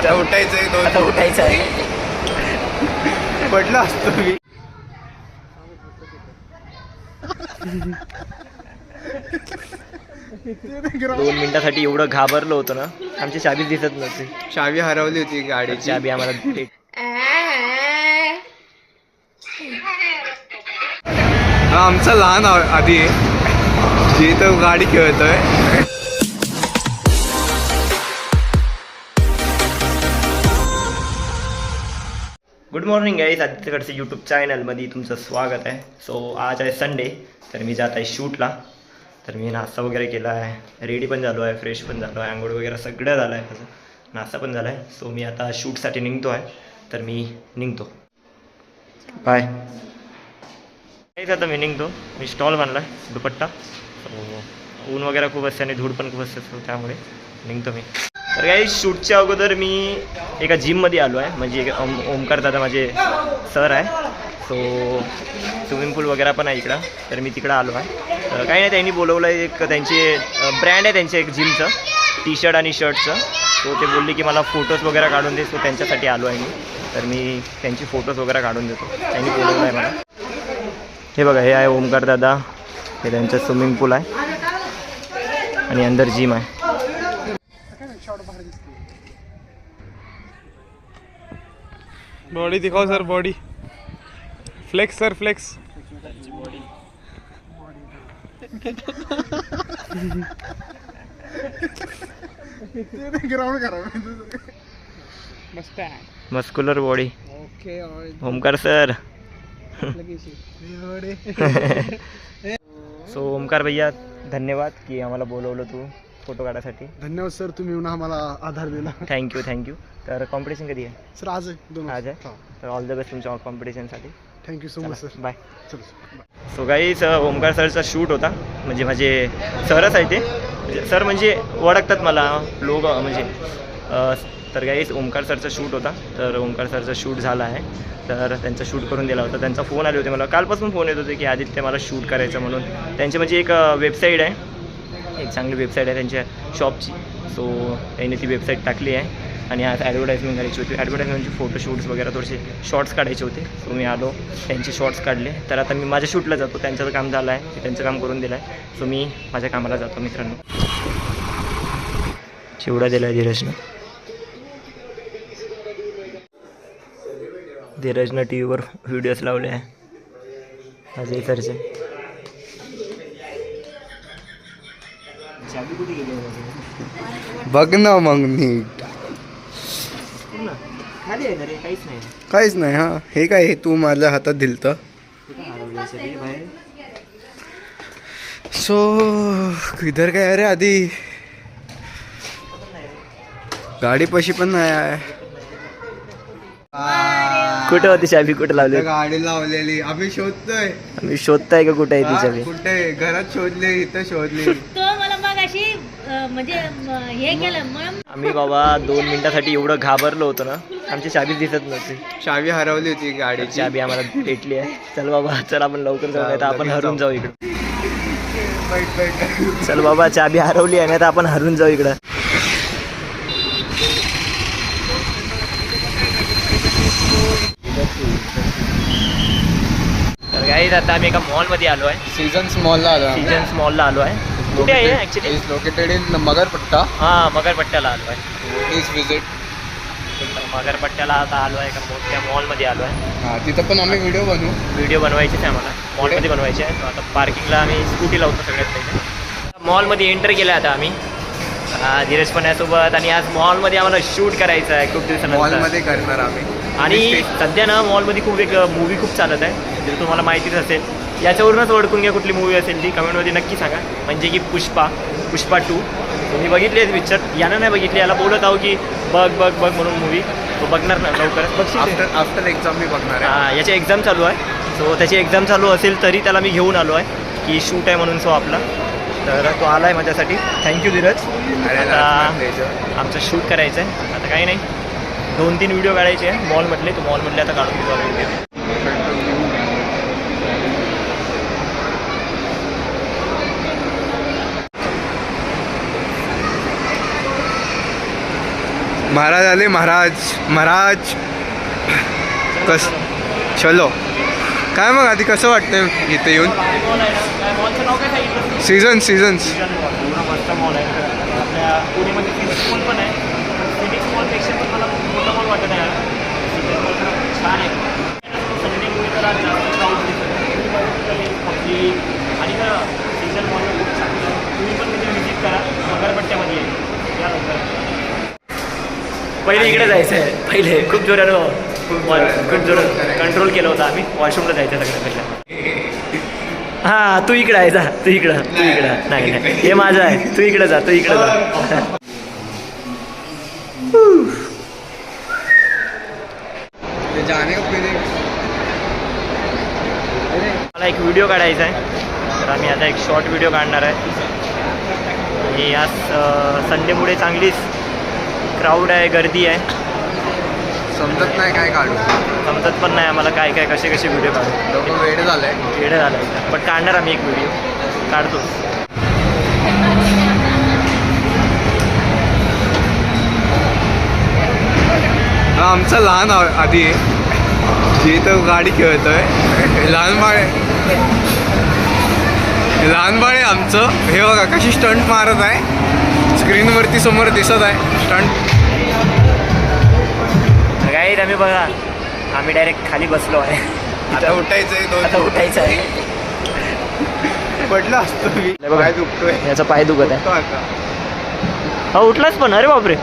आता उठायचंय दोन उठायचं आहे पडलो असतो मी. दोन मिनिटासाठी एवढं घाबरलो होतो ना आमची चाबी दिसत नव्हती. चावी हरवली होती गाडीची. चाबी आम्हाला आमचा लहान आधी जे तो गाडी खेळतोय. गुड मॉर्निंग गाईज आदित्यकडचे यूट्यूब चॅनलमध्ये तुमचं स्वागत आहे. सो आज आहे संडे तर मी जात आहे शूटला. तर मी नाश्ता वगैरे केला आहे. रेडी पण झालो आहे फ्रेश पण झालो आहे. आंघोळ वगैरे सगळं झालं आहे माझं. नाश्ता पण झाला आहे. सो मी आता शूटसाठी निघतो आहे. तर मी निघतो. बाय काहीच आता मी निघतो. मी स्टॉल बांधला आहे दुपट्टा. सो ऊन वगैरे खूप असते आणि धूळ पण खूप असते त्यामुळे निघतो मी. तर काही शूटच्या अगोदर मी एका जिममध्ये आलो आहे. म्हणजे एक ओम ओमकार दादा माझे सर आहे. सो स्विमिंग पूल वगैरे पण आहे इकडं. तर मी तिकडं आलो आहे. तर काही नाही त्यांनी बोलवलं आहे एक त्यांचे ब्रँड आहे त्यांचे एक जिमचं टी शर्ट आणि शर्टचं सो ते बोलले की मला फोटोज वगैरे काढून दे. सो त्यांच्यासाठी आलो आहे मी. तर मी त्यांची फोटोज वगैरे काढून देतो. त्यांनी बोलवलं आहे मला. हे बघा हे आहे ओमकार दादा. हे त्यांचं स्विमिंग पूल आहे. आणि अंदर जिम आहे. बॉडी दिखाओ sir body flex sir flex ground करा muscular body okay Omkar sir so. Omkar भैया धन्यवाद की आम्हाला बोलवलं तू फ़ोटो काढायसाठी धन्यवाद सर तुम्ही येऊन आम्हाला आधार दिला. थँक्यू थँक्यू तर कॉम्पिटिशन कधी आहे? सर आज आहे. दोन आज आहे? तर ऑल द बेस्ट तुमच्या कॉम्पिटिशनसाठी thank you so much sir bye so गाईच Omkar सरचा शूट होता. म्हणजे माझे सरच आहे ते. सर म्हणजे ओळखतात मला लोक म्हणजे तर गाईच ओमकार सरचा शूट होता. तर ओमकार सरचा शूट झाला आहे. तर त्यांचा शूट करून दिला होता. त्यांचा फोन आले होते मला. कालपासून फोन येत होते की आदित्य मला शूट करायचं म्हणून. त्यांची म्हणजे एक वेबसाईट आहे. एक चांगली वेबसाईट आहे त्यांच्या शॉपची सो त्यांनी ती वेबसाईट टाकली आहे. आणि आज ॲडव्हर्टाईजमेंट करायची होती. ॲडव्हर्टाईजमेंटचे फोटोशूट्स वगैरे थोडेसे शॉर्ट्स काढायचे होते. सो मी आलो त्यांचे शॉर्ट्स काढले. तर आता मी माझ्या शूटला जातो. त्यांचं काम झालं आहे. मी त्यांचं काम करून दिलं आहे. सो मी माझ्या कामाला जातो मित्रांनो. चिवडा दिला आहे धीरजनं. धीरजनं टी व्हीवर व्हिडिओज लावले आहे. माझे इकडचे बघ ना मग नीट. खाली आहे ना रे काहीच नाही. काहीच नाही हा. हे काय हे तू माझ्या हातात दिलत? सो किधर काय अरे आधी? गाडी पशी पण नाही आहे. कुठं होती चाबी कुठं लावली गाडी लावलेली. आम्ही शोधतोय. आम्ही शोधताय का कुठं आहे ती हा, चाबी कुठे? घरात शोधले इथं शोधली. अशी म्हणजे हे केलं मग आम्ही बाबा दोन मिनिटासाठी एवढं घाबरलो होतो ना आमची चाबी दिसत नव्हती. चावी हरवली होती गाडीची. चाबी आम्हाला भेटली आहे. चल बाबा चल आपण लवकर जाऊ नाही तर आपण हरून जाऊ. इकडं. चल बाबा चाबी हरवली आहे नाही तर आपण हरून जाऊ इकडं. तर गाईज आता आम्ही एका मॉलमध्ये आलो आहे. सीजन्स मॉलला आलो. सीजन्स मॉलला आलो आहे. कुठे आहे actually Is located in Magarpatta. हां मगरपट्ट्याला आलो आहे. प्लीज विजिट तर मगरपट्ट्याला आता आलो आहे एका मोठ्या मॉलमध्ये आलो आहे. हा तिथं पण आम्ही व्हिडिओ बनवू. व्हिडिओ बनवायचेच आहे आम्हाला. मॉलमध्ये बनवायचे आहे. आता पार्किंगला आम्ही स्कूटी लावतो सगळ्यात पहिले. मॉलमध्ये एंटर केलं आता आम्ही. धीरज पण आहे सोबत आणि आज मॉलमध्ये आम्हाला शूट करायचं आहे खूप दिवसानंतर. मॉलमध्ये करणार आम्ही. आणि सध्या ना मॉलमध्ये खूप एक मूवी खूप चालत आहे. जर तुम्हाला माहितीच असेल याच्यावरूनच ओळखून घ्या कुठली मूवी असेल ती. कमेंटमध्ये नक्की सांगा. म्हणजे की पुष्पा पुष्पा टू तुम्ही बघितली आहे पिक्चर यानं नाही बघितली. याला बोलत आहो की बघ बघ बघ म्हणून मूवी तो बघणार ना लवकरच. बघशील ते? आफ्टर आफ्टर एक्झाम मी बघणार आहे. हा, याची एक्झाम चालू आहे. सो त्याची एक्झाम चालू असेल तरी त्याला मी घेऊन आलो आहे की शूट आहे म्हणून सो आपला. तर तो आला आहे माझ्यासाठी थँक्यू धीरज. आमचं शूट करायचं आहे आता काही नाही. दोन तीन व्हिडिओ काढायचे आहे. मॉलमधले तो मॉलमधले आता काढून घेतो आम्ही व्हिडिओ महाराज आले महाराज महाराज. कस चलो. काय मग आधी कसं वाटतंय इथे येऊन? मॉलचं सीझन सीझन्स आणि सीझन मॉल खूप छान. तुम्ही पण तिथे व्हिजिट करा मगरपट्ट्यामध्ये या लवकर पहिले इकडे जायचं आहे. पहिले खूप जोरानं खूप जोरात कंट्रोल केलं होतं आम्ही. वॉशरूमला जायचं सगळ्यात पहिला हां तू इकडं आहे जा. तू इकडं. तू इकडं. नाही. नाही हे माझं आहे. तू इकडं जा तू इकडं जा. मला एक व्हिडिओ काढायचा आहे. तर आम्ही आता एक शॉर्ट व्हिडिओ काढणार आहे. आणि आज संडेमुळे चांगलीच क्राऊड आहे गर्दी आहे. समजत नाही काय काढू. समजत पण नाही आम्हाला काय काय कसे कसे व्हिडिओ काढू. लोक वेळ झालंय. वेळ झाला आहे पण काढणार आम्ही एक व्हिडिओ काढतो. हा आमचा लहान आधी आहे. जे इथं गाडी खेळतोय. लहान बाळ आहे. लहान बाळ आहे आमचं. हे बघा कशी स्टंट मारत आहे. स्क्रीनवरती समोर दिसत आहे. स्टंट काही आम्ही बघा. आम्ही डायरेक्ट खाली बसलो आहे. आता उठायचंय आता दोन उठायचं आहे. पडलं असतो मी. पाय दुखतोय. याचा पाय दुखत आहे. आता. हा उठलाच पण. अरे बापरे.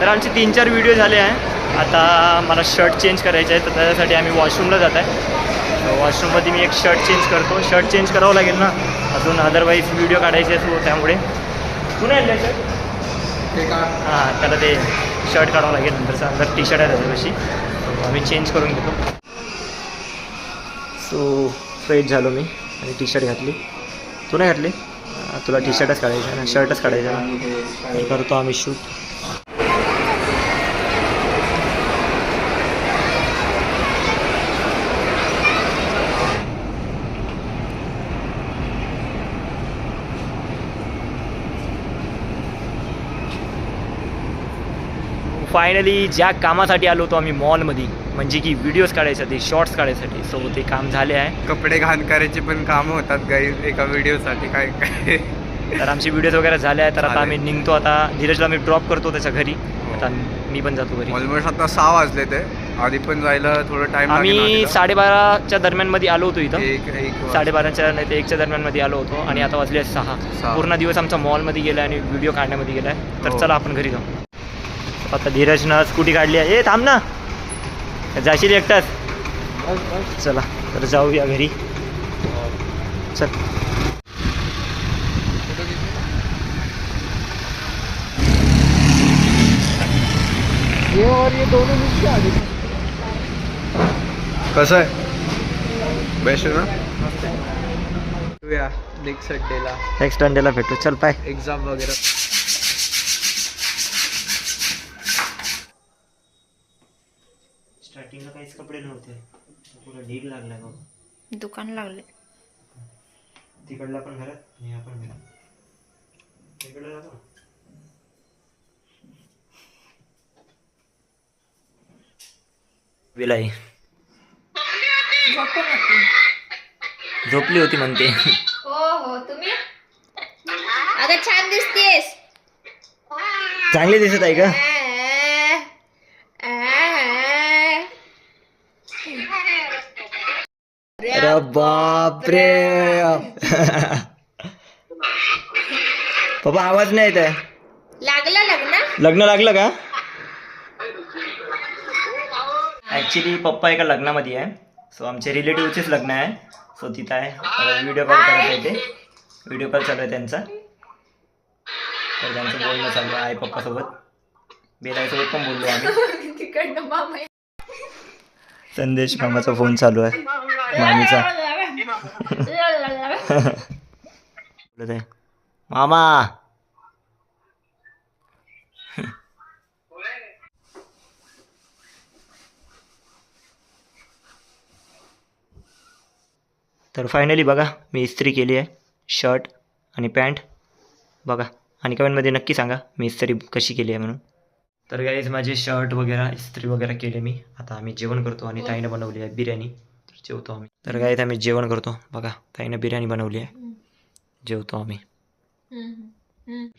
तर आमचे तीन चार व्हिडिओ झाले आहे. आता मला शर्ट चेंज करायचं आहे तर त्याच्यासाठी आम्ही वॉशरूमला जात आहे. वॉशरूममध्ये मी एक शर्ट चेंज करतो. शर्ट चेंज करावं लागेल ना? अजून अदरवाईज व्हिडिओ काढायचे असो त्यामुळे. कुणी आणलं शर्ट? ते का हां त्याला ते शर्ट काढावं लागेल नंतरचं अंदर टी शर्ट आहे त्याच्यापाशी. आम्ही चेंज करून घेतो. सो फ्रेश झालो मी. आणि टी शर्ट घातली. तू नाही घातली? तुला टी शर्टच काढायचं ना. शर्टच काढायचं ना. करतो आम्ही शूट फायनली ज्या कामासाठी आलो होतो आम्ही मॉलमध्ये म्हणजे की व्हिडिओज काढायसाठी शॉर्ट्स काढायसाठी सो ते काम झाले आहे. कपडे घाण करायचे पण कामं होतात गाई एका व्हिडिओसाठी काय काय. तर आमचे व्हिडिओज वगैरे झाले आहेत तर आता. आम्ही निघतो आता. धीरजला मी ड्रॉप करतो त्याच्या घरी. आता मी पण जातो घरी. ऑलमोस्ट आता सहा वाजले ते. आधी पण जायला थोडं टाइम आम्ही साडेबाराच्या दरम्यानमध्ये आलो होतो इथं. साडेबाराच्या नाही ते एकच्या दरम्यानमध्ये आलो होतो आणि आता वाजले सहा. पूर्ण दिवस आमचा मॉलमध्ये गेला आणि व्हिडिओ काढण्यामध्ये गेला आहे. तर हो. चला आपण घरी जाऊ. आता धीरजनं स्कूटी काढली आहे. ए थांब ना. जाशील एकटाच? चला तर जाऊया घरी. चल. ये और ये दोनों मिलके आगे कसं आहे? बेस्ट ना? नेक्स्ट संडेला नेक्स्ट अंडेला भेटू. चल पाय एक्झाम वगैरे. स्टार्टिंगला काहीच कपडे नव्हते. पुरा ढीग लागला बघ दुकान लागले. तिकडला पण घरात आणि ह्या पण घरात. तिकडला जातो. विलाई झोपली होती म्हणते. हो हो तुम्ही? अगं छान दिसतेस. चांगली दिसत आहे का? बापरे. पप्पा आवाज नाही येत आहे. लागलं लग्न? लग्न लागलं का? ॲक्च्युली पप्पा एका लग्नामध्ये आहे. सो आमच्या रिलेटिव्हचेच लग्न आहे. सो तिथं आहे. व्हिडिओ कॉल करत आहे ते. व्हिडिओ कॉल चालू आहे त्यांचा. तर त्यांचं बोलणं चालू आहे आई पप्पासोबत. बेलाईसोबत पण बोललो आम्ही. तिकडनं मामा संदेश मामाचा फोन चालू आहे. मामीचा. मामा. तर फायनली बघा मी इस्त्री केली आहे. शर्ट आणि पॅन्ट बघा आणि कमेंटमध्ये नक्की सांगा मी इस्त्री कशी केली आहे म्हणून. तर गाईज माझे शर्ट वगैरे इस्त्री वगैरे केले मी. आता आम्ही जेवण करतो आणि ताईनं बनवली आहे बिर्याणी. जेवतो आम्ही. तर गाईज आम्ही जेवण करतो. बघा ताईनं बिर्याणी बनवली आहे. जेवतो आम्ही.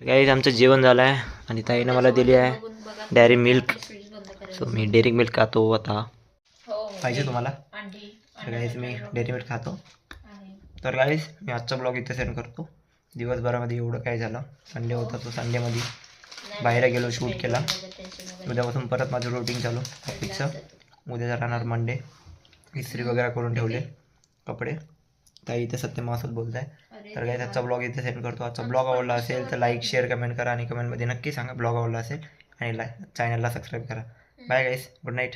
गाईज आमचं जेवण झालं आहे आणि ताईनं मला दिली आहे डॅरी मिल्क सो मी डेअरी मिल्क खातो आता. पाहिजे तुम्हाला? तर गाईज मी डेअरी मिल्क खातो. तर गाईज मी आजचा ब्लॉग इथे सेंड करतो. दिवसभरामध्ये एवढं काय झालं? संडे होता तो संडेमध्ये बाहेर गेलो शूट केला. उद्यापासून परत माझं रुटीन चालू. ऑफिसचं उद्या राहणार मंडे इस्त्री वगैरे करून ठेवले कपडे. ताई इथे सत्य मासत बोलत आहे. तर काय आजचा ब्लॉग इथे सेंड करतो. आजचा ब्लॉग आवडला असेल तर लाईक शेअर कमेंट करा आणि कमेंटमध्ये नक्की सांगा ब्लॉग आवडला असेल. आणि लाय चॅनलला सबस्क्राईब करा. बाय गाईस गुड नाईट